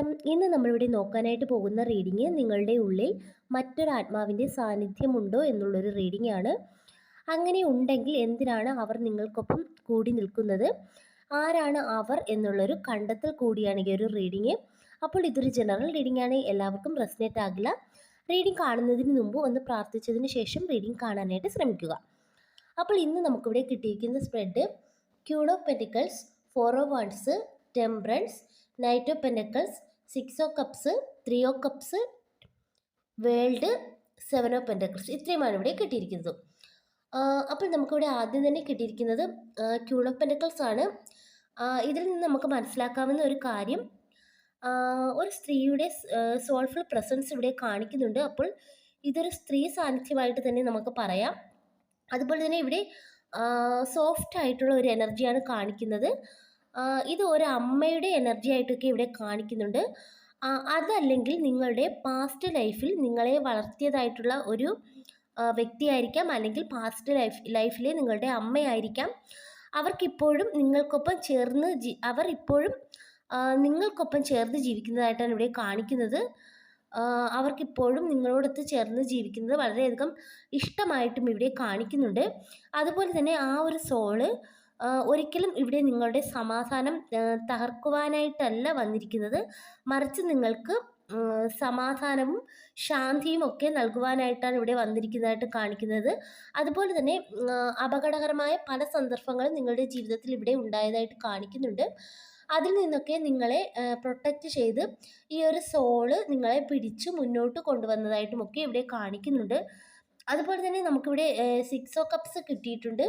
നമസ്കാരം. ഇന്ന് നമ്മളിവിടെ നോക്കാനായിട്ട് പോകുന്ന റീഡിങ് നിങ്ങളുടെ ഉള്ളിൽ മറ്റൊരു ആത്മാവിന്റെ സാന്നിധ്യമുണ്ടോ എന്നുള്ളൊരു റീഡിംഗ് ആണ് അങ്ങനെ ഉണ്ടെങ്കിൽ എന്തിനാണ് അവർ നിങ്ങൾക്കൊപ്പം കൂടി നിൽക്കുന്നത്? ആരാണ് അവർ എന്നുള്ളൊരു കണ്ടെത്തൽ കൂടിയാണ് ഈ ഒരു റീഡിങ്. അപ്പോൾ ഇതൊരു ജനറൽ റീഡിംഗ് ആണ് എല്ലാവർക്കും റെസ്നേറ്റ് ആകില്ല. റീഡിംഗ് കാണുന്നതിന് മുമ്പ് ഒന്ന് പ്രാർത്ഥിച്ചതിന് ശേഷം റീഡിംഗ് കാണാനായിട്ട് ശ്രമിക്കുക. അപ്പോൾ ഇന്ന് നമുക്കിവിടെ കിട്ടിയിരിക്കുന്ന spread queen of pentacles four of wands temperance knight of of six of cups three of cups world seven of pentacles ഇത്രയുമാണ് ഇവിടെ കിട്ടിയിരിക്കുന്നത്. അപ്പോൾ നമുക്കിവിടെ ആദ്യം തന്നെ കിട്ടിയിരിക്കുന്നത് ക്യൂൺ ഓഫ് പെൻഡക്കിൾസ് ആണ്. ഇതിൽ നിന്ന് നമുക്ക് മനസ്സിലാക്കാവുന്ന ഒരു കാര്യം ഒരു സ്ത്രീയുടെ സോൾഫുൾ പ്രസൻസ് ഇവിടെ കാണിക്കുന്നുണ്ട്. അപ്പോൾ ഇതൊരു സ്ത്രീ സാന്നിധ്യമായിട്ട് തന്നെ നമുക്ക് പറയാം. അതുപോലെ തന്നെ ഇവിടെ സോഫ്റ്റ് ആയിട്ടുള്ള ഒരു എനർജിയാണ് കാണിക്കുന്നത്. ഇത് ഒരു അമ്മയുടെ എനർജി ആയിട്ടൊക്കെ ഇവിടെ കാണിക്കുന്നുണ്ട്. അതല്ലെങ്കിൽ നിങ്ങളുടെ പാസ്റ്റ് ലൈഫിൽ നിങ്ങളെ വളർത്തിയതായിട്ടുള്ള ഒരു വ്യക്തിയായിരിക്കാം. അല്ലെങ്കിൽ പാസ്റ്റ് ലൈഫ് ലൈഫിലെ നിങ്ങളുടെ അമ്മയായിരിക്കാം. അവർക്കിപ്പോഴും നിങ്ങൾക്കൊപ്പം ചേർന്ന് ജി അവർ ഇപ്പോഴും നിങ്ങൾക്കൊപ്പം ചേർന്ന് ജീവിക്കുന്നതായിട്ടാണ് ഇവിടെ കാണിക്കുന്നത്. അവർക്കിപ്പോഴും നിങ്ങളോടൊത്ത് ചേർന്ന് ജീവിക്കുന്നത് വളരെയധികം ഇഷ്ടമായിട്ടും ഇവിടെ കാണിക്കുന്നുണ്ട്. അതുപോലെ തന്നെ ആ ഒരു സോൾ ഒരിക്കലും ഇവിടെ നിങ്ങളുടെ സമാധാനം തകർക്കുവാനായിട്ടല്ല വന്നിരിക്കുന്നത്. മറിച്ച് നിങ്ങൾക്ക് സമാധാനവും ശാന്തിയും ഒക്കെ നൽകുവാനായിട്ടാണ് ഇവിടെ വന്നിരിക്കുന്നതായിട്ട് കാണിക്കുന്നത്. അതുപോലെ തന്നെ അപകടകരമായ പല സന്ദർഭങ്ങളും നിങ്ങളുടെ ജീവിതത്തിൽ ഇവിടെ ഉണ്ടായതായിട്ട് കാണിക്കുന്നുണ്ട്. അതിൽ നിന്നൊക്കെ നിങ്ങളെ പ്രൊട്ടക്റ്റ് ചെയ്ത് ഈ ഒരു സോൾ നിങ്ങളെ പിടിച്ച് മുന്നോട്ട് കൊണ്ടുവന്നതായിട്ടുമൊക്കെ ഇവിടെ കാണിക്കുന്നുണ്ട്. അതുപോലെ തന്നെ നമുക്കിവിടെ സിക്സ് ഓ കപ്സ് കിട്ടിയിട്ടുണ്ട്.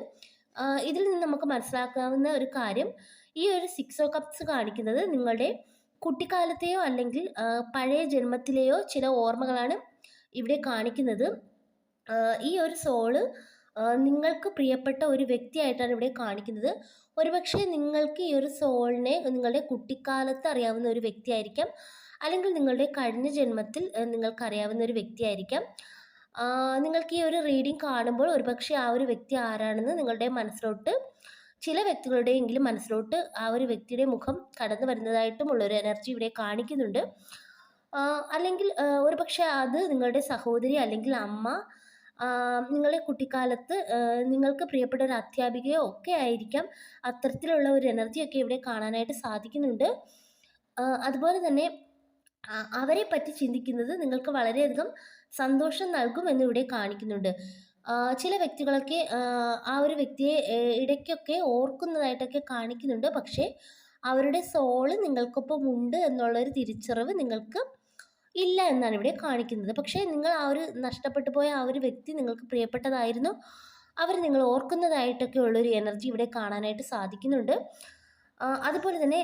ഇതിൽ നിന്ന് നമുക്ക് മനസ്സിലാക്കാവുന്ന ഒരു കാര്യം ഈ ഒരു സിക്സ് ഓ കപ്സ് കാണിക്കുന്നത് നിങ്ങളുടെ കുട്ടിക്കാലത്തെയോ അല്ലെങ്കിൽ പഴയ ജന്മത്തിലെയോ ചില ഓർമ്മകളാണ് ഇവിടെ കാണിക്കുന്നത്. ഈ ഒരു സോൾ നിങ്ങൾക്ക് പ്രിയപ്പെട്ട ഒരു വ്യക്തിയായിട്ടാണ് ഇവിടെ കാണിക്കുന്നത്. ഒരുപക്ഷെ നിങ്ങൾക്ക് ഈ ഒരു സോളിനെ നിങ്ങളുടെ കുട്ടിക്കാലത്ത് അറിയാവുന്ന ഒരു വ്യക്തിയായിരിക്കാം. അല്ലെങ്കിൽ നിങ്ങളുടെ കഴിഞ്ഞ ജന്മത്തിൽ നിങ്ങൾക്ക് അറിയാവുന്ന ഒരു വ്യക്തിയായിരിക്കാം. നിങ്ങൾക്ക് ഈ ഒരു റീഡിംഗ് കാണുമ്പോൾ ഒരുപക്ഷെ ആ ഒരു വ്യക്തി ആരാണെന്ന് നിങ്ങളുടെ മനസ്സിലോട്ട് ചില വ്യക്തികളുടെയെങ്കിലും മനസ്സിലോട്ട് ആ ഒരു വ്യക്തിയുടെ മുഖം കടന്നു വരുന്നതായിട്ടും ഉള്ളൊരു എനർജി ഇവിടെ കാണിക്കുന്നുണ്ട്. അല്ലെങ്കിൽ ഒരുപക്ഷെ അത് നിങ്ങളുടെ സഹോദരി അല്ലെങ്കിൽ അമ്മ നിങ്ങളെ കുട്ടിക്കാലത്ത് നിങ്ങൾക്ക് പ്രിയപ്പെട്ട ഒരു അധ്യാപികയോ ഒക്കെ ആയിരിക്കാം അത്തരത്തിലുള്ള ഒരു എനർജിയൊക്കെ ഇവിടെ കാണാനായിട്ട് സാധിക്കുന്നുണ്ട്. അതുപോലെ തന്നെ അവരെ പറ്റി ചിന്തിക്കുന്നത് നിങ്ങൾക്ക് വളരെയധികം സന്തോഷം നൽകുമെന്ന് ഇവിടെ കാണിക്കുന്നുണ്ട്. ചില വ്യക്തികളൊക്കെ ആ ഒരു വ്യക്തിയെ ഇടയ്ക്കൊക്കെ ഓർക്കുന്നതായിട്ടൊക്കെ കാണിക്കുന്നുണ്ട്. പക്ഷേ അവരുടെ സോൾ നിങ്ങൾക്കൊപ്പം ഉണ്ട് എന്നുള്ളൊരു തിരിച്ചറിവ് നിങ്ങൾക്ക് ഇല്ല എന്നാണ് ഇവിടെ കാണിക്കുന്നത്. പക്ഷേ നിങ്ങൾ ആ ഒരു നഷ്ടപ്പെട്ടു പോയ ആ ഒരു വ്യക്തി നിങ്ങൾക്ക് പ്രിയപ്പെട്ടതായിരുന്നു. അവർ നിങ്ങൾ ഓർക്കുന്നതായിട്ടൊക്കെ ഉള്ളൊരു എനർജി ഇവിടെ കാണാനായിട്ട് സാധിക്കുന്നുണ്ട്. അതുപോലെ തന്നെ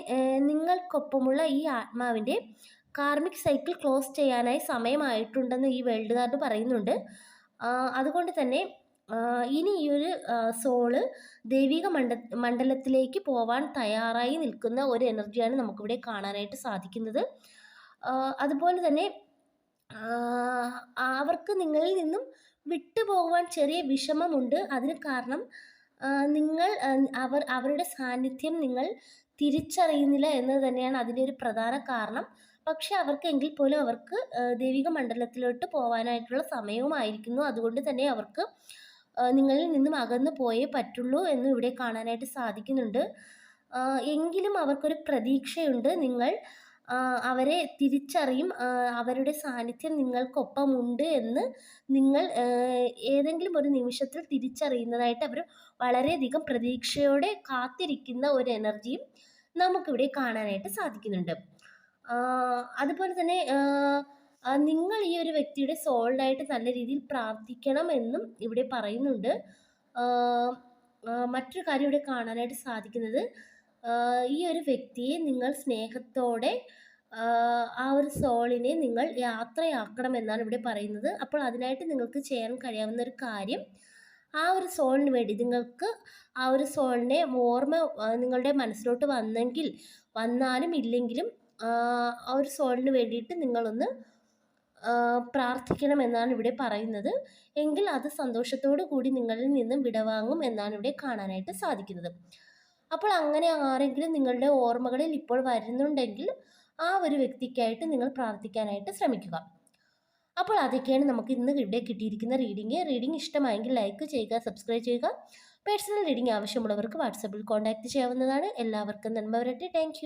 നിങ്ങൾക്കൊപ്പമുള്ള ഈ ആത്മാവിന്റെ കാർമിക് സൈക്കിൾ ക്ലോസ് ചെയ്യാനായി സമയമായിട്ടുണ്ടെന്ന് ഈ വേൾഡ് കാർഡ് പറയുന്നുണ്ട് അതുകൊണ്ട് തന്നെ ഇനി ഈ ഒരു സോൾ ദൈവിക മണ്ഡ മണ്ഡലത്തിലേക്ക് പോവാൻ തയ്യാറായി നിൽക്കുന്ന ഒരു എനർജിയാണ് നമുക്കിവിടെ കാണാനായിട്ട് സാധിക്കുന്നത്. അതുപോലെ തന്നെ അവർക്ക് നിങ്ങളിൽ നിന്നും വിട്ടുപോകുവാൻ ചെറിയ വിഷമമുണ്ട്. അതിന് കാരണം നിങ്ങൾ അവർ അവരുടെ സാന്നിധ്യം നിങ്ങൾ തിരിച്ചറിയുന്നില്ല എന്നത് തന്നെയാണ് അതിന്റെ ഒരു പ്രധാന കാരണം. പക്ഷെ അവർക്കെങ്കിൽ പോലും അവർക്ക് ദൈവിക മണ്ഡലത്തിലോട്ട് പോകാനായിട്ടുള്ള സമയവുമായിരിക്കുന്നു. അതുകൊണ്ട് തന്നെ അവർക്ക് നിങ്ങളിൽ നിന്നും അകന്നു പോയേ പറ്റുള്ളൂ എന്ന് ഇവിടെ കാണാനായിട്ട് സാധിക്കുന്നുണ്ട്. എങ്കിലും അവർക്കൊരു പ്രതീക്ഷയുണ്ട്. നിങ്ങൾ അവരെ തിരിച്ചറിയും അവരുടെ സാന്നിധ്യം നിങ്ങൾക്കൊപ്പമുണ്ട് എന്ന് നിങ്ങൾ ഏതെങ്കിലും ഒരു നിമിഷത്തിൽ തിരിച്ചറിയുന്നതായിട്ട് അവർ വളരെയധികം പ്രതീക്ഷയോടെ കാത്തിരിക്കുന്ന ഒരു എനർജിയും നമുക്കിവിടെ കാണാനായിട്ട് സാധിക്കുന്നുണ്ട്. അതുപോലെ തന്നെ നിങ്ങൾ ഈ ഒരു വ്യക്തിയുടെ സോൾഡായിട്ട് നല്ല രീതിയിൽ പ്രാർത്ഥിക്കണം എന്നും ഇവിടെ പറയുന്നുണ്ട്. മറ്റൊരു കാര്യം ഇവിടെ കാണാനായിട്ട് സാധിക്കുന്നത് ഈ ഒരു വ്യക്തിയെ നിങ്ങൾ സ്നേഹത്തോടെ ആ ഒരു സോളിനെ നിങ്ങൾ യാത്രയാക്കണം എന്നാണ് ഇവിടെ പറയുന്നത്. അപ്പോൾ അതിനായിട്ട് നിങ്ങൾക്ക് ചെയ്യാൻ കഴിയാവുന്ന ഒരു കാര്യം ആ ഒരു സോളിന് വേണ്ടി നിങ്ങൾക്ക് ആ ഒരു സോളിനെ ഓർമ്മ നിങ്ങളുടെ മനസ്സിലോട്ട് വന്നെങ്കിൽ വന്നാലും ഇല്ലെങ്കിലും ആ ഒരു സോളിന് വേണ്ടിയിട്ട് നിങ്ങളൊന്ന് പ്രാർത്ഥിക്കണമെന്നാണ് ഇവിടെ പറയുന്നത്. എങ്കിൽ അത് സന്തോഷത്തോടു കൂടി നിങ്ങളിൽ നിന്നും വിടവാങ്ങും എന്നാണ് ഇവിടെ കാണാനായിട്ട് സാധിക്കുന്നത്. അപ്പോൾ അങ്ങനെ ആരെങ്കിലും നിങ്ങളുടെ ഓർമ്മകളിൽ ഇപ്പോൾ വരുന്നുണ്ടെങ്കിൽ ആ ഒരു വ്യക്തിക്കായിട്ട് നിങ്ങൾ പ്രാർത്ഥിക്കാനായിട്ട് ശ്രമിക്കുക. അപ്പോൾ അതൊക്കെയാണ് നമുക്ക് ഇന്ന് ഇവിടെ കിട്ടിയിരിക്കുന്ന റീഡിങ്. റീഡിംഗ് ഇഷ്ടമായെങ്കിൽ ലൈക്ക് ചെയ്യുക സബ്സ്ക്രൈബ് ചെയ്യുക. പേഴ്സണൽ റീഡിംഗ് ആവശ്യമുള്ളവർക്ക് വാട്സപ്പിൽ കോൺടാക്ട് ചെയ്യാവുന്നതാണ്. എല്ലാവർക്കും നന്മ വരട്ടെ. താങ്ക്